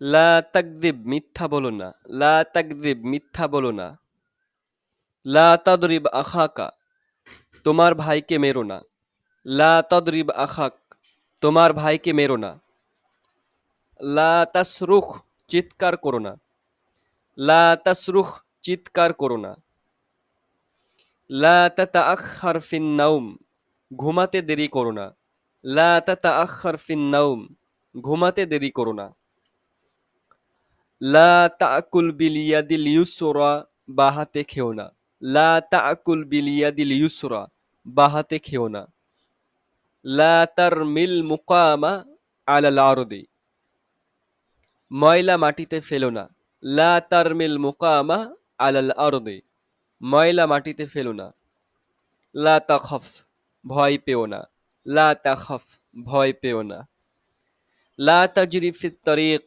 লা তাকদিব মিথ্যা বলো না। লা তাকদিব মিথ্যা বলো না। লা তদরিব আখাকা, তোমার ভাইকে মেরো না। লা তদরিব আখাক, তোমার ভাইকে মেরো না। লা তাসরুখ, চিৎকার করো না। লা তাসরুখ, চিৎকার করো না। লা তাতাআখার ফিন নাউম ঘুমাতে দেরি করো না। লা তাতাআখার ফিন নাউম ঘুমাতে দেরি করো না। লা তাকুল বিল ইয়াদিল ইউসরা বাহাতে খেও না। লা তাকুল বিল ইয়াদিল ইউসরা বাহাতে খেও না। লা তারমিল মুকামা আলাল আরদি, ময়লা মাটিতে ফেলো না। লা তারমিল মুকামা আলাল আরদি, ময়লা মাটিতে ফেলো না। লা তাখফ, ভয় পেও না। লা তাখফ, ভয় পেও না। লা তাজরি ফিত তরিক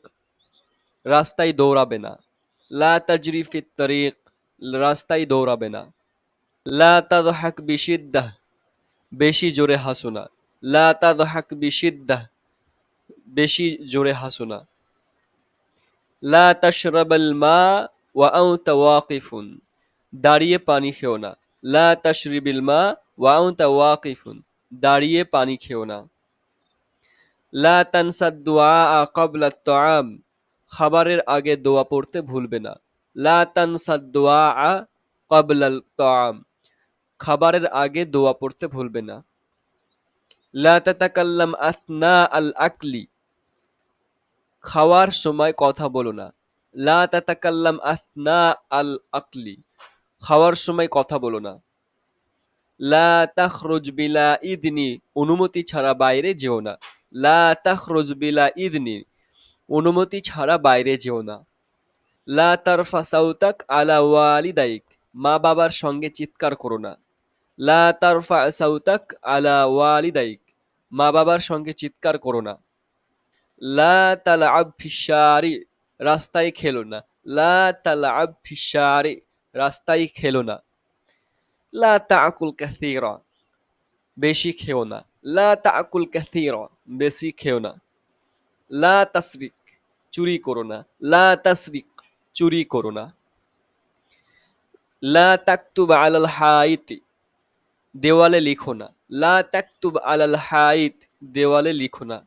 রাস্তায় দৌড়াবে না। লা তাজরি ফিত তরিক রাস্তায় দৌড়াবে না। লা তাদহাক বিশিদ্দাহ বেশি জোরে হাসো না। লা তাদহাক বিশিদ্দাহ বেশি জোরে হাসো না। লা তাশরাবাল মা ওয়া আনতা ওয়াকিফুন, দাঁড়িয়ে পানি খেও না। লা তাশরিবিল মা ওয়া আনতা ওয়াকিফুন, দাঁড়িয়ে পানি খেও না। লা তানসা দুআ ক্বাবলা তাআম খাবারের আগে দোয়া পড়তে ভুলবে না। লা তানসা দুআ ক্বাবলা তাআম খাবারের আগে দোয়া পড়তে ভুলবে না। লা তাতাকাল্লাম আথনা আল আকলি। খাওয়ার সময় কথা বলো না। লা তাতাকাল্লাম আথনা আল আকলি। খাওয়ার সময় কথা বলো না। লা তাখরুজ বিলা ইদনি। অনুমতি ছাড়া বাইরে যেও না। লা তাখরুজ বিলা ইদনি। অনুমতি ছাড়া বাইরে যেও না। লা তারফা সাউতাক আলা ওয়ালিদাইক, মা বাবার সঙ্গে চিৎকার করো না। লা তারফা সাউতাক আলা ওয়ালিদাইক, মা বাবার সঙ্গে চিৎকার করো না। লা তালআব ফিশারি রাস্তায় খেলো না। লা তালআব ফিশারি রাস্তায় খেলো না। লা তাকুল কাসীরা, বেশি খেও না। লা তাকুল কাসীরা, বেশি খেও না। লা তাসরিক চুরি করো না। লা তাসরিক, চুরি করো না। লা তাকতুব আলাল হাইতি, দেওয়ালে লিখো না। লা তাকতুব আলাল হাইত, দেওয়ালে লিখো না।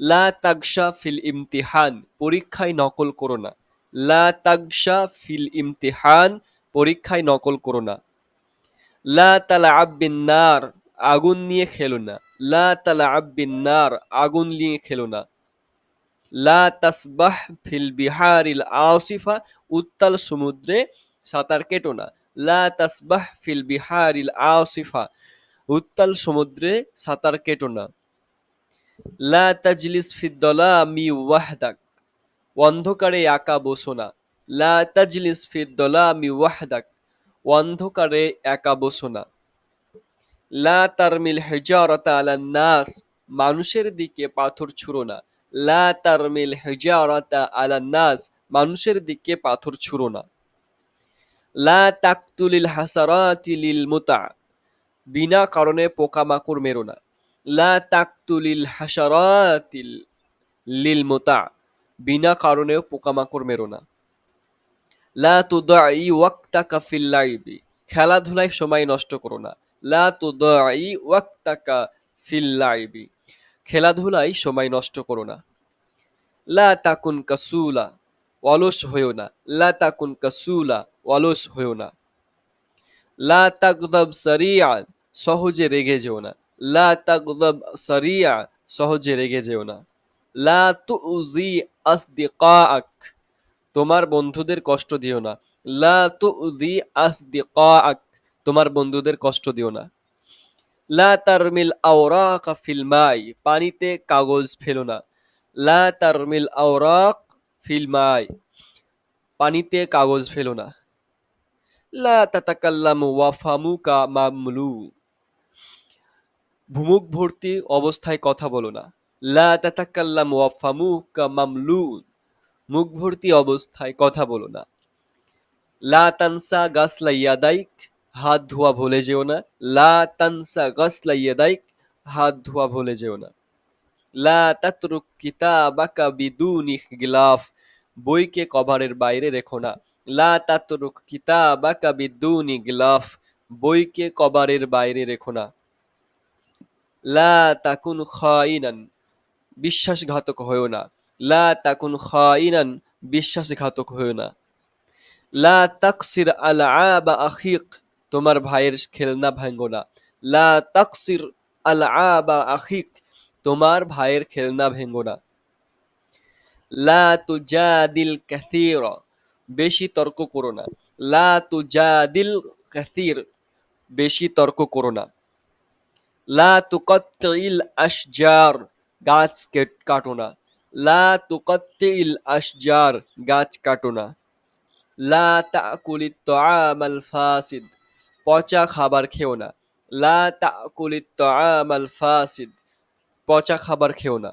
লা তাগশা ফিল ইমতিহান, পরীক্ষায় নকল করো না। লা তাগশা ফিল ইমতিহান, পরীক্ষায় নকল করো না। লা তালা আব্বিন নার, আগুন নিয়ে খেলো না। লা তালা আব্বিন নার, আগুন নিয়ে খেলো না। লা তাসবাহ ফিল বিহারিল আসিফা, উত্তাল সমুদ্রে সাঁতার কেটো না। লা তাসবাহ ফিল বিহারিল আসিফা, উত্তাল সমুদ্রে সাঁতার কেটো না। লা তাজলিস ফিদ্দলামি ওয়াহদাক, অন্ধকারে একা বসো না। লা তাজলিস ফিদ্দলামি ওয়াহদাক, অন্ধকারে একা বসো না। লা তারমিল হেজারতা আলা নাস, মানুষের দিকে পাথর ছুঁড়ো না। লা তারমিল হেজারতা আলা নাস, মানুষের দিকে পাথর ছুঁড়ো না। লা তাকতুলিল হাসারাতি লিল মুতা, বিনা কারণে পোকামাকড় মেরো না। লা তাকতুলিল হাসারাতিল লিল মুতা, বিনা কারণে পোকামাকড় মেরো না। লা তুদাই ওয়াক্তাকা ফিল লাইবি, খেলাধুলায় সময় নষ্ট করো না। লা তুদাই ওয়াক্তাকা ফিল লাইবি। খেলাধুলায় সময় নষ্ট করো না। লা তাকুন কাসুলা, অলস হয়েও না। লা তাকুন কাসুলা, অলস হয়েও না। লা তাকদাব সারিয়া, সহজে রেগে যেও না। লা তাকদাব সারিয়া, সহজে রেগে যেও না। লা তুজি আসদিকাক তোমার বন্ধুদের কষ্ট দিও না। লা তুজি আসদিকাক তোমার বন্ধুদের কষ্ট দিও না। লা তারমিল আওরাক ফিল মাই, পানিতে কাগজ ফেলো না। লা তারমিল আওরাক ফিল মাই, পানিতে কাগজ ফেলো না। লা তাতাকাল্লামু ওয়া ফামুকা মামলু, ভুমুক ভর্তি অবস্থায় কথা বলো না। লা তাতাকাল্লাম ওয়া ফামুকা মামলু, মুখ ভর্তি অবস্থায় কথা বলো না। লা তানসা গাসলা ইয়াদাইক হাত ধোয়া ভুলে যেও না। লা তানসা গাসলা ইয়াদাইক, হাত ধোয়া ভুলে যেও না। লা তাতরুক কিতাবাকা বিদুনি গিলাফ, বইকে কভারের বাইরে রেখো না। লা তাতরুক কিতাবাকা বিদুনি গিলাফ, বইকে কভারের বাইরে রেখো না। লা তাকুন খাইনান, বিশ্বাসঘাতক হয়েও না। লা তাকুন খাইনান, বিশ্বাসঘাতক হয়েও না। লা তাকসির আল আবা আখিক তোমার ভাইয়ের খেলনা ভাঙ্গো না। লা তাকসির আল আবা আখিক, তোমার ভাইয়ের খেলনা ভেঙ্গো না। লা তুজাদিল কাসীর, বেশি তর্ক করো না। লা তুজাদিল কাসীর, বেশি তর্ক করো না। লা তুকত্তিল আশজার, গাছ কেট না। লা তুকত্তিল আশজার, গাছ কাটো না। লা তাকুলিত তাআমাল ফাসিদ পচা খাবার খেও না। লা তাকুলিত তাআমাল ফাসিদ, পচা খাবার খেও না।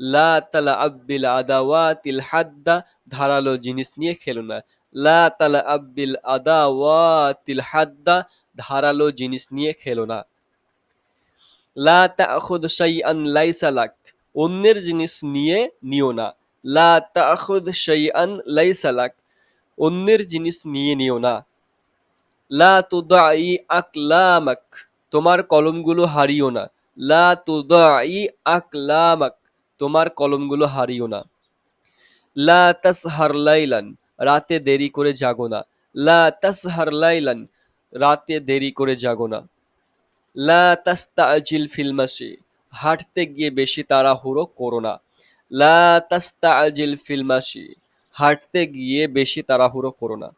লা তালা আব্বিল আদাওয়াতিল হাদ্দা, ধারালো জিনিস নিয়ে খেলো না। লা তালা আব্বিল আদাওয়াতিল হাদ্দা, ধারালো জিনিস নিয়ে খেলো না। লা তাখুদ শাইআন লাইসা লাক, অন্যের জিনিস নিয়ে নিও না। লা তাখুদ শাইআন লাইসা লাক, অন্যের জিনিস নিয়ে নিও না। লা তুদাই আকলামাক, তোমার কলমগুলো হারিও না। লা তুদাই আকলামাক, তোমার কলমগুলো হারিও না। লা তাসহার লাইলান, রাতে দেরি করে জাগো না। লা তাসহার লাইলান, রাতে দেরি করে জাগো না। লা তাস্তাজিল ফিল মাসি হাঁটতে গিয়ে বেশি তাড়াহুড়ো করো না। লা তাস্তাজিল ফিল মাসি হাঁটতে গিয়ে বেশি তাড়াহুড়ো করো না।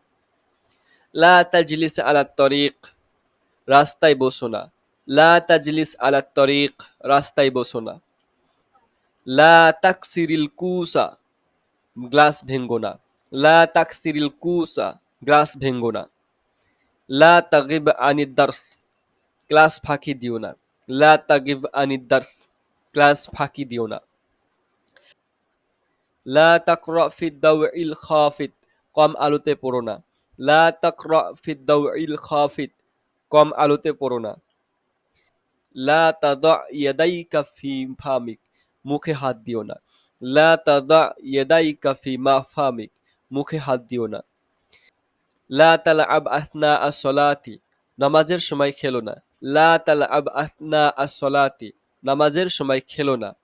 লা তাজলিস আলা তরিক, রাস্তায় বসো না। লা তাজলিস আলা তরিক, রাস্তায় বসো না। লা তাকসিরিল কুসা, গ্লাস ভেঙ্গো না। লা তাকসিরিল কুসা, গ্লাস ভেঙ্গো না। লা তাগিব আনিদ দার্স ক্লাস ফাঁকি দিও না। লা তাগিব আনিদ দার্স ক্লাস ফাঁকি দিও না। লা তাকরা ফিদ দাওইল খাফিদ, কম আলোতে পড়ো না। লা তাকরা ফিদ দাওইল খাফিদ, কম আলোতে পড়ো না। লা তাদা ইয়াদাইকা ফি ফামিক, মুখে হাত দিও না। লা তাদা ইয়াদাইকা ফি মা ফামিক, মুখে হাত দিও না। লা তালআব আথনা আস-সলাতি নামাজের সময় খেলো না। লা তালআব আথনা আস-সলাতি নামাজের সময় খেলো না।